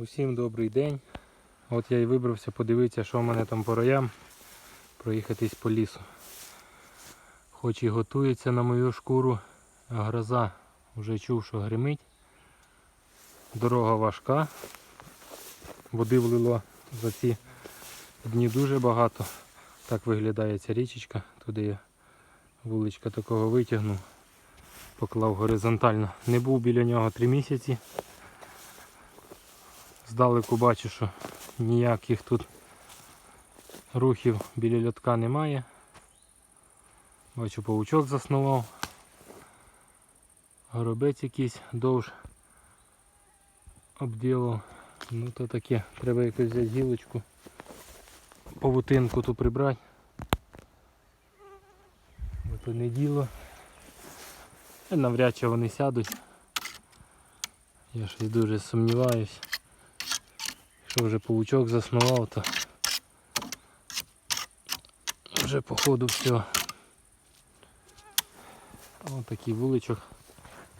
Усім добрий день. От я і вибрався подивитися, що в мене там по роям, проїхатись по лісу. Хоч і готується на мою шкуру, а гроза вже чув, що гримить. Дорога важка. Води влило за ці дні дуже багато. Так виглядає ця річечка. Туди я вуличка такого витягнув, поклав горизонтально. Не був біля нього три місяці. Здалеку бачу, що ніяких тут рухів біля льотка немає. Бачу, павучок заснував. Горобець якийсь довж обділав. Ну то таке, треба якось взяти гілочку, павутинку ту прибрати. Бо то не діло. І навряд чи вони сядуть. Я щось дуже сумніваюсь. Якщо вже павучок заснував, то вже походу все. Ось такий вуличок.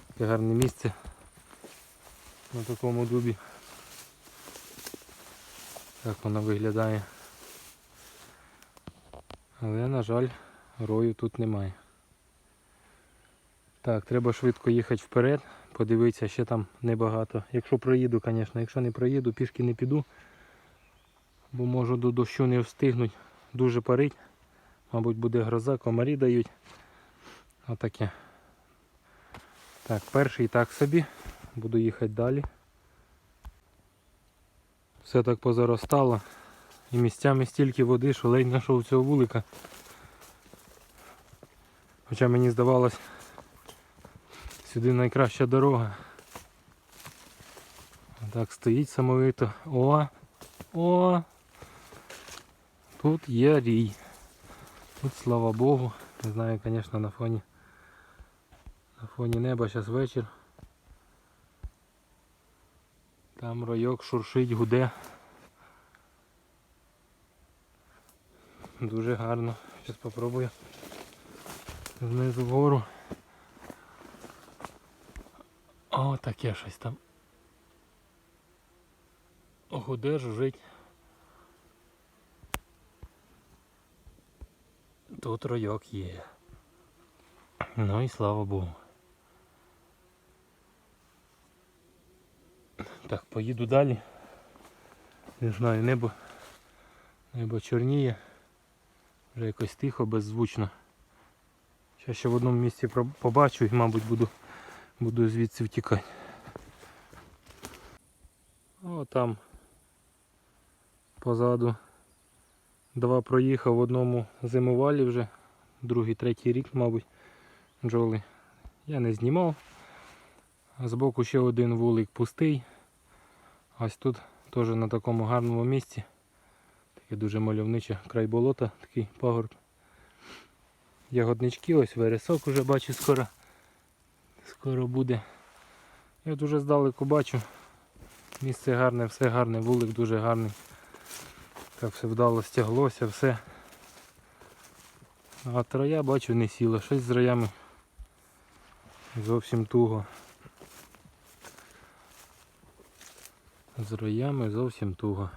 Таке гарне місце на такому дубі. Так воно виглядає. Але, на жаль, рою тут немає. Так, треба швидко їхати вперед, подивитися, ще там небагато. Якщо проїду, звісно, якщо не проїду, пішки не піду, бо можу до дощу не встигнути. Дуже парить. Мабуть, буде гроза, комарі дають. Отаке. Так, перший так собі. Буду їхати далі. Все так позаростало. І місцями стільки води, що ледь знайшов цього вулика. Хоча мені здавалось, сюди найкраща дорога. Так стоїть самовито. О! О! Тут є рій. Тут слава Богу. Не знаю, звісно, на фоні. На фоні неба зараз вечір. Там ройок шуршить, гуде. Дуже гарно. Зараз спробую знизу вгору. О, таке щось там. Гуде, жужить. Тут ройок є. Ну і слава Богу. Так, поїду далі. Не знаю, небо. Небо чорніє. Вже якось тихо, беззвучно. Зараз ще в одному місці побачу і, мабуть, буду, буду звідси втікати. О, там позаду два проїхав в одному зимувалі вже, другий, третій рік, мабуть, бджоли. Я не знімав. Збоку ще один вулик пустий. Ось тут теж на такому гарному місці. Таке дуже мальовниче край болота, такий пагорб. Ягоднички, ось вересок уже бачу скоро. Скоро буде. Я дуже здалеку бачу. Місце гарне, все гарне, вулик дуже гарний. Так все вдало стяглося, все. А троя бачу не сіла. Щось з роями зовсім туго. З роями зовсім туго.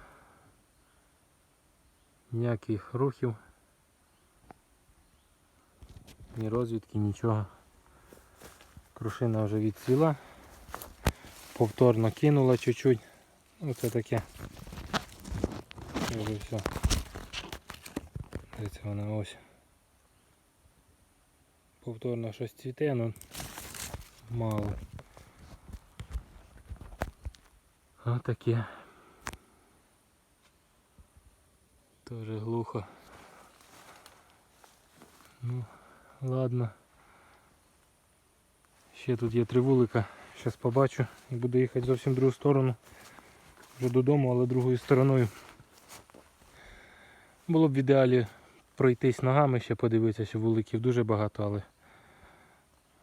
Ніяких рухів, ні розвідки, нічого. Крушина вже відцвіла. Повторно кинула чуть-чуть. Ну це таке. Вже все. Дивіться, вона ось. Повторно щось цвіте, але мало. Ось таке. Тоже глухо. Ну, ладно. Ще тут є три вулика. Зараз побачу і буду їхати зовсім в другу сторону. Вже додому, але другою стороною. Було б в ідеалі пройтись ногами, ще подивитися, що вуликів дуже багато, але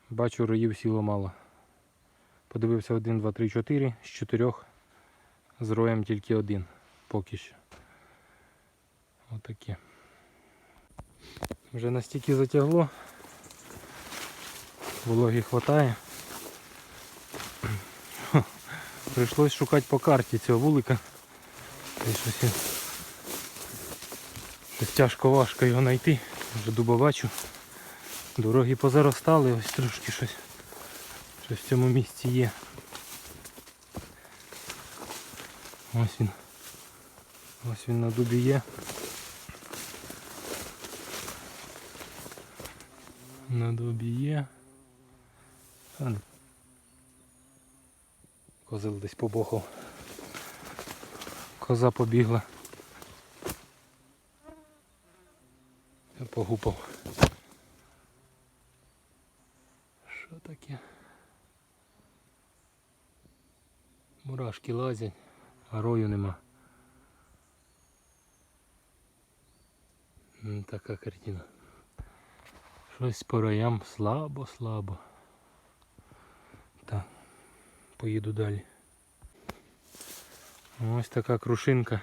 бачу роїв сіло мало. Подивився 1, 2, 3, 4, з 4 з роєм тільки один поки що. Отаке. Вже настільки затягло. Вологі хватає. Прийшлось шукати по карті цього вулика. Щось, щось тяжко важко його знайти. Вже дуба бачу. Дороги позаростали, ось трошки щось. Щось в цьому місці є. Ось він. Ось він на дубі є. На дубі є. Козел десь побохав. Коза побігла. Я погупав. Що таке? Мурашки лазять, а рою нема. Така картина. Щось по роям слабо, слабо. Так, поїду далі. Ось така крушинка.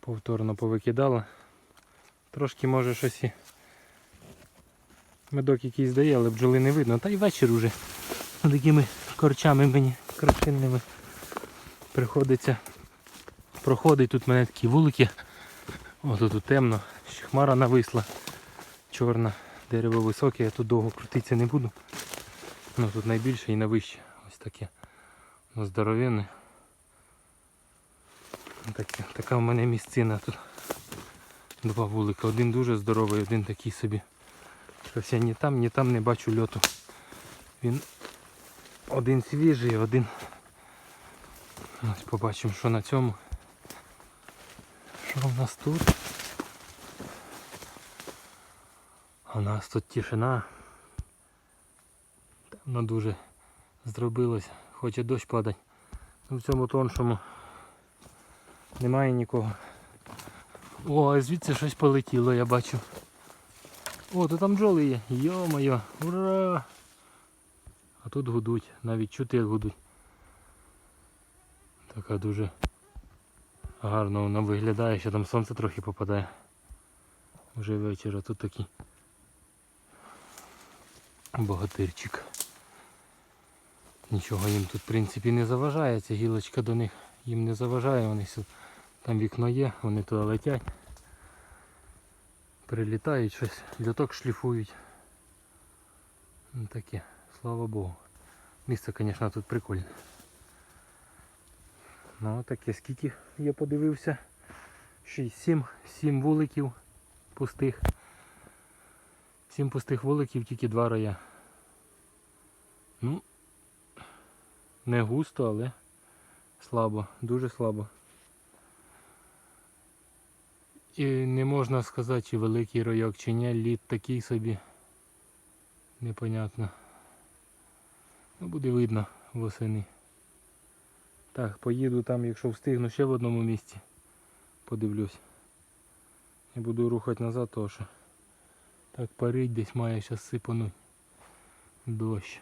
Повторно повикидала. Трошки може щось і медок якийсь дає, але бджоли не видно. Та й вечір уже такими корчами мені крушинними приходиться. Проходить тут мене такі вулики. О, тут, тут темно, ще хмара нависла. Чорна, дерево високе, я тут довго крутитися не буду. Ну тут найбільше і найвище. Таке. Ну, здоровенне. Таке, така в мене місцина тут. Два вулика. Один дуже здоровий, один такий собі. Щось я ні там, ні там не бачу льоту. Він один свіжий, один. Ось побачимо, що на цьому. Що в нас тут? У нас тут тишина. Темно дуже зробилось. Хоче дощ падати. Ну, В цьому тоншому немає нікого. О, а звідси щось полетіло, я бачу. О, то там бджоли є. Йо-моє, ура! А тут гудуть, навіть чути як гудуть. Така дуже гарно вона виглядає, що там сонце трохи попадає. Вже вечір, а тут такий богатирчик. Нічого їм тут в принципі не заважає, ця гілочка до них їм не заважає, вони там вікно є, вони туди летять. Прилітають щось, льоток шліфують. Ну таке, слава Богу. Місце, звісно, тут прикольне. Ну таке, скільки я подивився. 6-7 7 вуликів пустих. 7 пустих вуликів, тільки два рая. Ну, не густо, але слабо, дуже слабо. І не можна сказати, чи великий райок, чи ні, лід такий собі. Непонятно. Ну, буде видно восени. Так, поїду там, якщо встигну ще в одному місці. Подивлюсь. І буду рухати назад, тому що так парить десь має зараз сипануть дощ.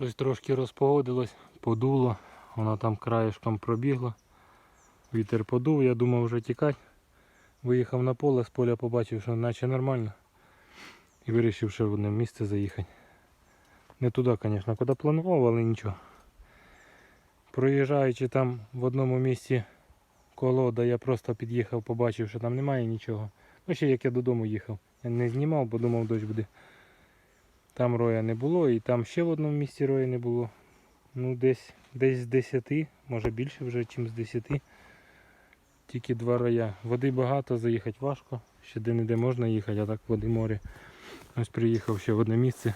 Щось трошки розпогодилось, подуло, воно там краєшком пробігло. Вітер подув, я думав вже тікати. Виїхав на поле, з поля побачив, що наче нормально. І вирішив ще в одне місце заїхати. Не туди, звісно, куди планував, але нічого. Проїжджаючи там в одному місці колода, я просто під'їхав, побачив, що там немає нічого. Ну ще як я додому їхав. Я не знімав, бо думав дощ буде. Там роя не було і там ще в одному місці роя не було. Ну десь десь з 10, може більше вже, ніж з 10. Тільки два роя. Води багато, заїхати важко. Ще де-не-де можна їхати, а так води море. Ось приїхав ще в одне місце.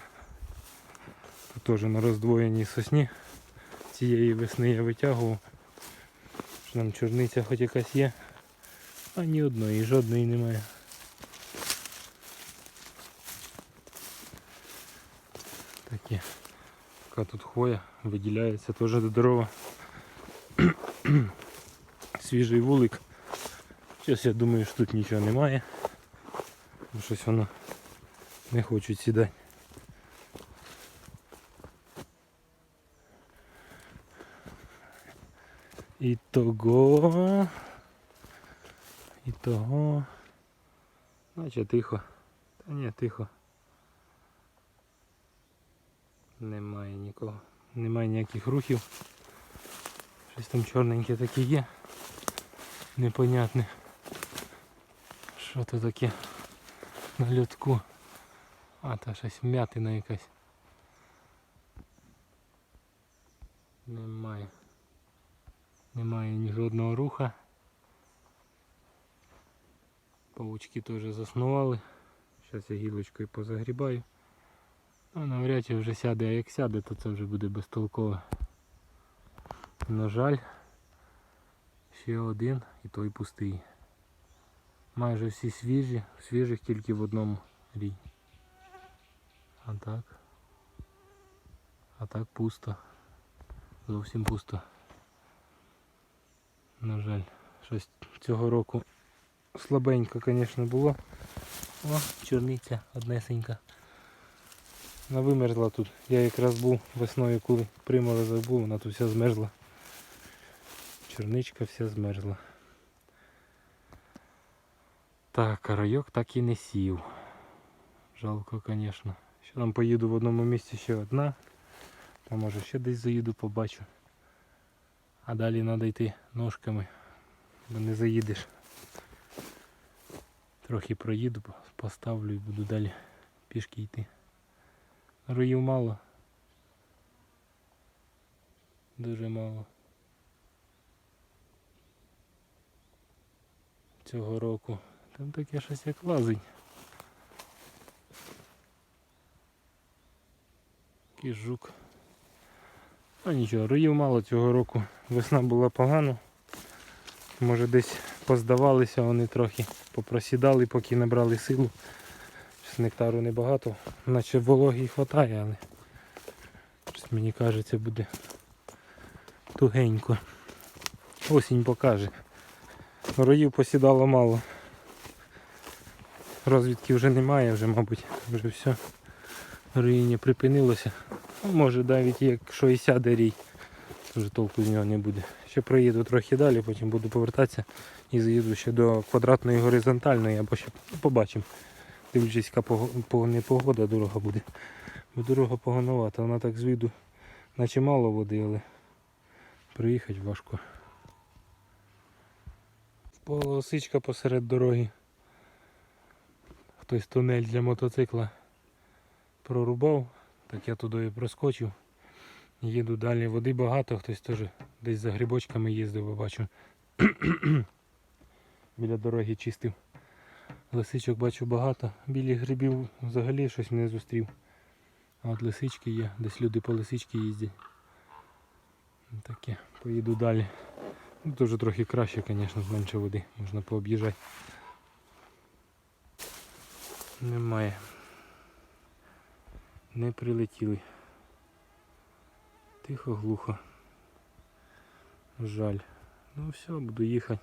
Тут теж на роздвоєній сосні. Цієї весни я витягував. Там чорниця хоч якась є. А ні одної, жодної немає. Такі. Така тут хвоя виділяється теж здорова. Свіжий вулик. Зараз я думаю, що тут нічого немає. Щось воно не хочуть сідати. І того. І того. Наче тихо. Та ні, тихо. Немає нікого. Немає ніяких рухів. Щось там чорненьке таке є. Непонятне. Що то таке на льотку? А, та щось м'ятина якась. Немає. Немає ні жодного руха. Павучки теж заснували. Зараз я гілочкою позагрібаю. Ну, навряд чи вже сяде, а як сяде, то це вже буде безтолково. На жаль, ще один і той пустий. Майже всі свіжі, свіжих тільки в одному рій. А так. А так пусто. Зовсім пусто. На жаль, щось цього року слабенько, звісно, було. О, чорниця однесенька. Вона вимерзла тут. Я якраз був весною, коли приморозок був, вона тут вся змерзла. Чорничка вся змерзла. Так, а райок так і не сів. Жалко, звісно. Ще там поїду в одному місці ще одна. А може ще десь заїду, побачу. А далі треба йти ножками, бо не заїдеш. Трохи проїду, поставлю і буду далі пішки йти. Роїв мало. Дуже мало. Цього року. Там таке щось як лазень. Який жук. А нічого, роїв мало цього року. Весна була погана. Може десь поздавалися вони трохи, попросідали, поки набрали силу. Нектару небагато, наче вологі хватає, але щось мені кажеться буде тугенько. Осінь покаже. Роїв посідало мало. Розвідки вже немає, вже, мабуть, вже все. Роїння припинилося. Ну, може навіть якщо і сяде рій, то вже толку з нього не буде. Ще проїду трохи далі, потім буду повертатися і заїду ще до квадратної горизонтальної, або ще побачимо. Дивлячись, яка пого- не погода дорога буде. Бо дорога поганувата, вона так з виду, наче мало води, але приїхати важко. Впала осичка посеред дороги. Хтось тунель для мотоцикла прорубав, так я туди і проскочив. Їду далі, води багато, хтось теж десь за грибочками їздив, бачу. Біля дороги чистив. Лисичок бачу багато. Білі грибів взагалі щось не зустрів. А от лисички є, десь люди по лисички їздять. Таке, поїду далі. Ну, Дуже трохи краще, звісно, менше води, можна пооб'їжджати. Немає. Не прилетіли. Тихо, глухо. Жаль. Ну все, буду їхати.